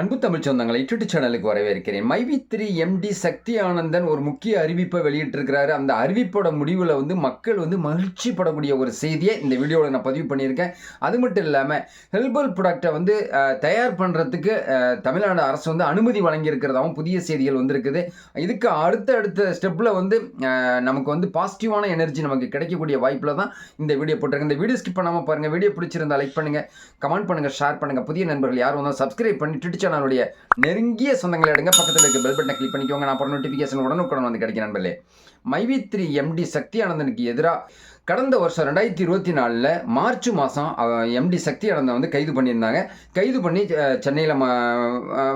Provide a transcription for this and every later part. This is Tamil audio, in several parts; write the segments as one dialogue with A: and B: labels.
A: அன்பு தமிழ் சொந்தங்களை யூடியூப் சேனலுக்கு வரவேற்கிறேன். மைவி த்ரீ எம்டி சக்தி ஆனந்தன் ஒரு முக்கிய அறிவிப்பை வெளியிட்டிருக்கிறாரு. அந்த அறிவிப்போட முடிவில் வந்து மக்கள் வந்து மகிழ்ச்சி படக்கூடிய ஒரு செய்தியை இந்த வீடியோவில் நான் பதிவு பண்ணியிருக்கேன். அது மட்டும் இல்லாமல் ஹெல்பல் ப்ராடக்டை வந்து தயார் பண்ணுறதுக்கு தமிழ்நாடு அரசு வந்து அனுமதி வழங்கியிருக்கிறதாகவும் புதிய செய்திகள் வந்திருக்குது. இதுக்கு அடுத்த அடுத்த ஸ்டெப்பில் வந்து நமக்கு வந்து பாசிட்டிவான எனர்ஜி நமக்கு கிடைக்கக்கூடிய வாய்ப்பில் தான் இந்த வீடியோ போட்டிருக்கேன். இந்த வீடியோ ஸ்கிப் பண்ணாமல் பாருங்கள் வீடியோ பிடிச்சிருந்தா லைக் பண்ணுங்கள் கமெண்ட் பண்ணுங்கள் ஷேர் பண்ணுங்கள் புதிய நண்பர்கள் யாரும் வந்தால் சப்ஸ்கிரைப் பண்ணி ட்விட்டர் சேனலுடைய நெருங்கிய சொந்தங்களை எடுங்க. பக்கத்தில் இருக்க பெல் பட்டனை கிளிக் பண்ணிக்கோங்க. நான் அப்புறம் நோட்டிஃபிகேஷன் உடனுக்குடன் வந்து கிடைக்கும் நண்பர்களே. மைவி த்ரீ எம்டி சக்தி ஆனந்தனுக்கு எதிராக கடந்த வருஷம் ரெண்டாயிரத்தி இருபத்தி நாலில் மார்ச் மாதம் எம்டி சக்தி அடந்த வந்து கைது பண்ணியிருந்தாங்க. கைது பண்ணி சென்னையில்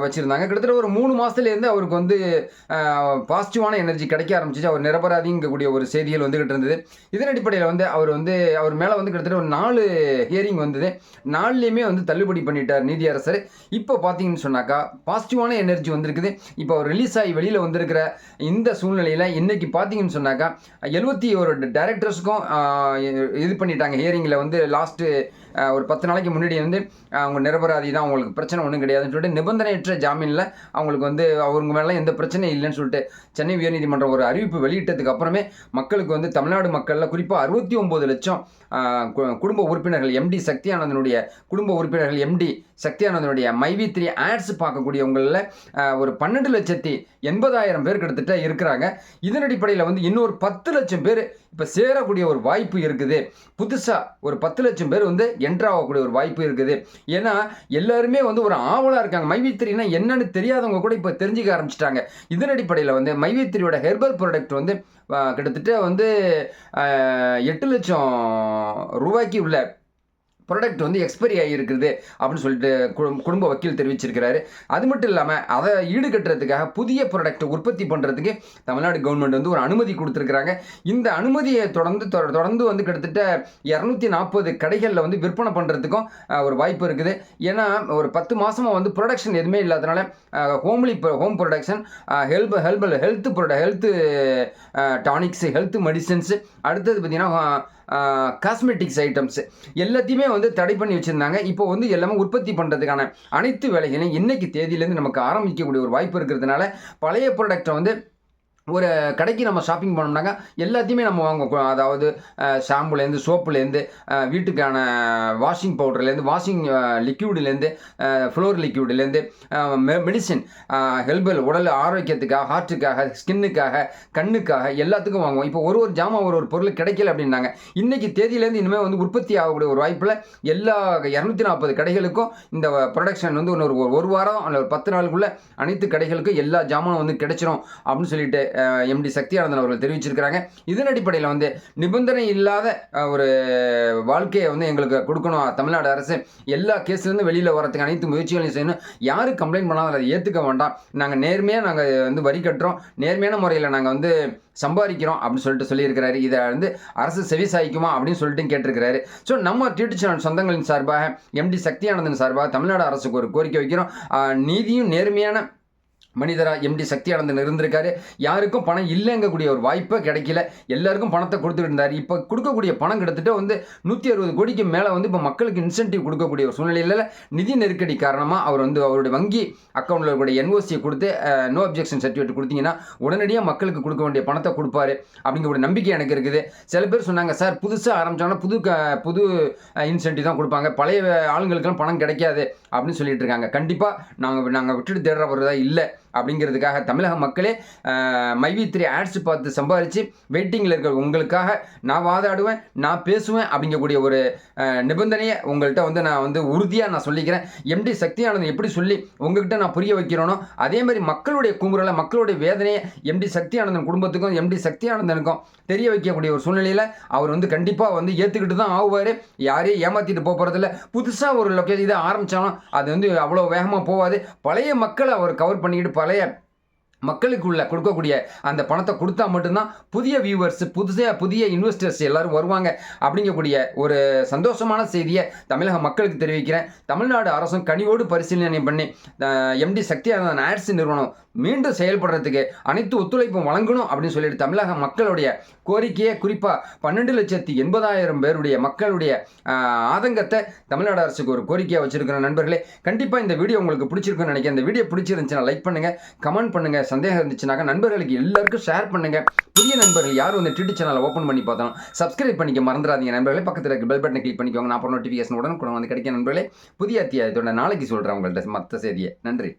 A: வச்சுருந்தாங்க. கிட்டத்தட்ட ஒரு மூணு மாதத்துலேருந்து அவருக்கு வந்து பாசிட்டிவான எனர்ஜி கிடைக்க ஆரம்பிச்சிச்சு. அவர் நிரபராதிங்கக்கூடிய ஒரு செய்திகள் வந்துகிட்டு இருந்தது. இதன் அடிப்படையில் வந்து அவர் வந்து அவர் மேலே வந்து கிட்டத்தட்ட ஒரு நாலு ஹியரிங் வந்தது. நாலுலேயுமே வந்து தள்ளுபடி பண்ணிட்டார் நீதியரசர். இப்போ பார்த்தீங்கன்னு சொன்னாக்கா பாசிட்டிவான எனர்ஜி வந்திருக்குது. இப்போ அவர் ரிலீஸ் ஆகி வெளியில் வந்திருக்கிற இந்த சூழ்நிலையில் இன்றைக்கி பார்த்தீங்கன்னு சொன்னாக்கா எழுபத்தி ஒரு டேரக்டர்ஸுக்கும் இது பண்ணிட்டாங்க. ஹியரிங்கில் வந்து லாஸ்ட்டு ஒரு பத்து நாளைக்கு முன்னாடி வந்து அவங்க நிரபராதி தான். அவங்களுக்கு பிரச்சனை ஒன்றும் கிடையாதுன்னு சொல்லிட்டு நிபந்தனையற்ற ஜாமீனில் அவங்களுக்கு வந்து அவங்க மேலே எந்த பிரச்சனையும் இல்லைன்னு சொல்லிட்டு சென்னை உயர்நீதிமன்றம் ஒரு அறிவிப்பு வெளியிட்டதுக்கு அப்புறமே மக்களுக்கு வந்து தமிழ்நாடு மக்களில் குறிப்பாக அறுபத்தி ஒம்பது லட்சம் கு- குடும்ப உறுப்பினர்கள் எம்டி சக்தி ஆனந்தனுடைய குடும்ப உறுப்பினர்கள் எம்டி சக்தியானந்தனுடைய மைவி த்ரீ ஆட்ஸ் பார்க்கக்கூடியவங்களில் ஒரு பன்னெண்டு லட்சத்தி எண்பதாயிரம் பேர் கிட்டத்தட்ட இருக்கிறாங்க. இதன் அடிப்படையில் வந்து இன்னொரு பத்து லட்சம் பேர் இப்போ சேரக்கூடிய ஒரு வாய்ப்பு இருக்குது. புதுசாக ஒரு பத்து லட்சம் பேர் வந்து என்ட்ராகக்கூடிய ஒரு வாய்ப்பு இருக்குது. ஏன்னா எல்லாருமே வந்து ஒரு ஆவலாக இருக்காங்க. மைவித்திரினா என்னன்னு தெரியாதவங்க கூட இப்போ தெரிஞ்சுக்க ஆரம்பிச்சிட்டாங்க. இதன் அடிப்படையில் வந்து மைவித்திரியோட ஹெர்பல் ப்ராடக்ட் வந்து கிட்டத்தட்ட வந்து எட்டு லட்சம் ரூபாய்க்கு உள்ள ப்ராடக்ட் வந்து எக்ஸ்பைரி ஆகியிருக்குது அப்படின்னு சொல்லிட்டு குடும்- குடும்ப வக்கீல் தெரிவிச்சிருக்கிறாரு. அது மட்டும் இல்லாமல் அதை ஈடுகட்டுறதுக்காக புதிய ப்ராடக்ட் உற்பத்தி பண்ணுறதுக்கு தமிழ்நாடு கவர்மெண்ட் வந்து ஒரு அனுமதி கொடுத்துருக்குறாங்க. இந்த அனுமதியை தொடர்ந்து தொ- தொடர்ந்து வந்து கிட்டத்தட்ட இரநூத்தி நாற்பது கடைகளில் வந்து விற்பனை பண்ணுறதுக்கும் ஒரு வாய்ப்பு இருக்குது. ஏன்னா ஒரு பத்து மாதமாக வந்து ப்ரொடக்ஷன் எதுவுமே இல்லாதனால homely home production help helpful health ப்ரொட health tonics health medicines அடுத்தது பார்த்திங்கன்னா காஸ்மெட்டிக்ஸ் ஐட்டம்ஸு எல்லாத்தையுமே வந்து தடை பண்ணி வச்சுருந்தாங்க. இப்போ வந்து எல்லாமே உற்பத்தி பண்ணுறதுக்கான அனைத்து வேலைகளையும் இன்னைக்கு தேதியிலேருந்து நமக்கு ஆரம்பிக்கக்கூடிய ஒரு வாய்ப்பு இருக்கிறதுனால பழைய ப்ராடக்ட்டை வந்து ஒரு கடைக்கு நம்ம ஷாப்பிங் பண்ணோம்னாக்கா எல்லாத்தையுமே நம்ம வாங்குவோம். அதாவது ஷாம்புலேருந்து சோப்புலேருந்து வீட்டுக்கான வாஷிங் பவுடர்லேருந்து வாஷிங் லிக்யூட்லேருந்து ஃப்ளோர் லிக்யூட்லேருந்து மெடிசின் ஹெல்பல் உடல் ஆரோக்கியத்துக்காக ஹார்ட்டுக்காக ஸ்கின்னுக்காக கண்ணுக்காக எல்லாத்துக்கும் வாங்குவோம். இப்போ ஒரு ஒரு ஜாமான் ஒரு ஒரு பொருள் கிடைக்கல அப்படின்னாங்க. இன்றைக்கி தேதியிலேருந்து இனிமேல் வந்து உற்பத்தி ஆகக்கூடிய ஒரு வாய்ப்பில் எல்லா இரநூத்தி நாற்பது கடைகளுக்கும் இந்த ப்ரொடக்ஷன் வந்து இன்னொரு ஒரு ஒரு வாரம் அல்ல ஒரு பத்து நாளுக்குள்ளே அனைத்து கடைகளுக்கும் எல்லா ஜாமானும் வந்து கிடைச்சிரும் அப்படின்னு சொல்லிட்டு எம்டி சக்தியானந்தன் அவர்கள் தெரிவிச்சிருக்கிறாங்க. இதன் அடிப்படையில் வந்து நிபந்தனை இல்லாத ஒரு வாழ்க்கையை வந்து எங்களுக்கு கொடுக்கணும். தமிழ்நாடு அரசு எல்லா கேஸ்லேருந்து வெளியில் வரதுக்கு அனைத்து முயற்சிகளையும் செய்யணும். யாரும் கம்ப்ளைண்ட் பண்ணாலும் அதை ஏற்றுக்க வேண்டாம். நாங்கள் நேர்மையாக நாங்கள் வந்து வரி கட்டுறோம். நேர்மையான முறையில் நாங்கள் வந்து சம்பாதிக்கிறோம் அப்படின்னு சொல்லிட்டு சொல்லியிருக்கிறாரு. இதை வந்து அரசு செவி சாய்க்குமா அப்படின்னு சொல்லிட்டு கேட்டிருக்கிறாரு. ஸோ நம்ம டியூட்டி சேனல் சொந்தங்களின் சார்பாக எம்டி சக்தியானந்தன் சார்பாக தமிழ்நாடு அரசுக்கு ஒரு கோரிக்கை வைக்கிறோம். நீதியும் நேர்மையான மனிதரா எம்டி சக்தி சக்தியானந்தன் இருந்திருக்காரு. யாருக்கும் பணம் இல்லைங்கக்கூடிய ஒரு வாய்ப்பே கிடைக்கல. எல்லாருக்கும் பணத்தை கொடுத்துட்டு இருந்தார். இப்போ கொடுக்கக்கூடிய பணம் கிட்டத்தட்ட வந்து நூற்றி அறுபது கோடிக்கு மேலே வந்து இப்போ மக்களுக்கு இன்சென்டிவ் கொடுக்கக்கூடிய ஒரு சூழ்நிலையில் நிதி நெருக்கடி காரணமாக அவர் வந்து அவருடைய வங்கி அக்கௌண்ட்டில் இருக்கக்கூடிய என்ஓசியை கொடுத்து நோ அப்ஜெக்ஷன் சர்டிஃபிகேட் கொடுத்தீங்கன்னா உடனடியாக மக்களுக்கு கொடுக்க வேண்டிய பணத்தை கொடுப்பாரு அப்படிங்கிற ஒரு நம்பிக்கை எனக்கு இருக்குது. சில பேர் சொன்னாங்க சார் புதுசாக ஆரம்பித்தாங்கன்னா புது க புது இன்சென்டிவ் தான் கொடுப்பாங்க. பழைய ஆளுங்களுக்கெல்லாம் பணம் கிடைக்காது. அப்படின்னு சொல்லிட்டு இருக்காங்க. கண்டிப்பாக நாங்கள் நாங்கள் விட்டுட்டு தேடுற ஒரு இல்லை. அப்படிங்கிறதுக்காக தமிழக மக்களே மைவி த்ரீ ஆட்ஸ் பார்த்து சம்பாதிச்சு வெயிட்டிங்கில் இருக்கிற உங்களுக்காக நான் வாதாடுவேன் நான் பேசுவேன் அப்படிங்கக்கூடிய ஒரு நிபந்தனையை உங்கள்கிட்ட வந்து நான் வந்து உறுதியாக நான் சொல்லிக்கிறேன். எம்டி சக்தியானந்தன் எப்படி சொல்லி உங்ககிட்ட நான் புரிய வைக்கிறேனோ அதே மாதிரி மக்களுடைய குமுறலை மக்களுடைய வேதனையை எம்டி சக்தியானந்தன் குடும்பத்துக்கும் எம்டி சக்தியானந்தனுக்கும் தெரிய வைக்கக்கூடிய ஒரு சூழ்நிலையில் அவர் வந்து கண்டிப்பாக வந்து ஏற்றுக்கிட்டு தான் ஆகுவார். யாரையும் ஏமாற்றிட்டு போகிறதில்ல புதுசாக ஒரு லொக்கேஷன் இதை ஆரம்பித்தாலும் அது வந்து அவ்வளோ வேகமாக போகாது பழைய மக்களை அவர் கவர் பண்ணிக்கிட்டு பழைய மக்களுக்குள்ள கொடுக்கக்கூடிய அந்த பணத்தை கொடுத்தா மட்டும்தான் புதிய வியூவர்ஸ் புதுசாக புதிய இன்வெஸ்டர்ஸ் எல்லாரும் வருவாங்க அப்படிங்கக்கூடிய ஒரு சந்தோஷமான செய்தியை தமிழக மக்களுக்கு தெரிவிக்கிறேன். தமிழ்நாடு அரசும் கனிவோடு பரிசீலனை பண்ணி எம்டி சக்தியானந்தன் ஆட்ஸ் நிறுவனம் மீண்டும் செயல்படுறதுக்கு அனைத்து ஒத்துழைப்பும் வழங்கணும் அப்படின்னு சொல்லிட்டு தமிழக மக்களுடைய கோரிக்கையை குறிப்பாக பன்னெண்டு லட்சத்தி எண்பதாயிரம் பேருடைய மக்களுடைய ஆதங்கத்தை தமிழ்நாடு அரசுக்கு ஒரு கோரிக்கையாக வச்சுருக்கிற நண்பர்களே. கண்டிப்பாக இந்த வீடியோ உங்களுக்கு பிடிச்சிருக்குன்னு நினைக்கிறேன். இந்த வீடியோ பிடிச்சிருந்துச்சுன்னா லைக் பண்ணுங்கள் கமெண்ட் பண்ணுங்க சந்தேகம் இருந்துச்சுனாக்கா நண்பர்களுக்கு எல்லாருக்கும் ஷேர் பண்ணுங்கள் புதிய நண்பர்கள் யாரும் இந்த ட்விட்டர் சேனலை ஓப்பன் பண்ணி பார்த்தாலும் சப்ஸ்கிரைப் பண்ணிக்க மறந்துடாதீங்க நண்பர்களே. பக்கத்தில் இருக்க பெல் பட்டனை கிளிக் பண்ணிக்கோங்க. நான் அப்புறம் நோட்டிஃபிகேஷன் உடனே கூட வந்து கிடைக்க நண்பர்களே. புதிய அத்தியாயத்தோட நாளைக்கு சொல்கிறேன் உங்கள்கிட்ட மற்ற செய்தியை. நன்றி.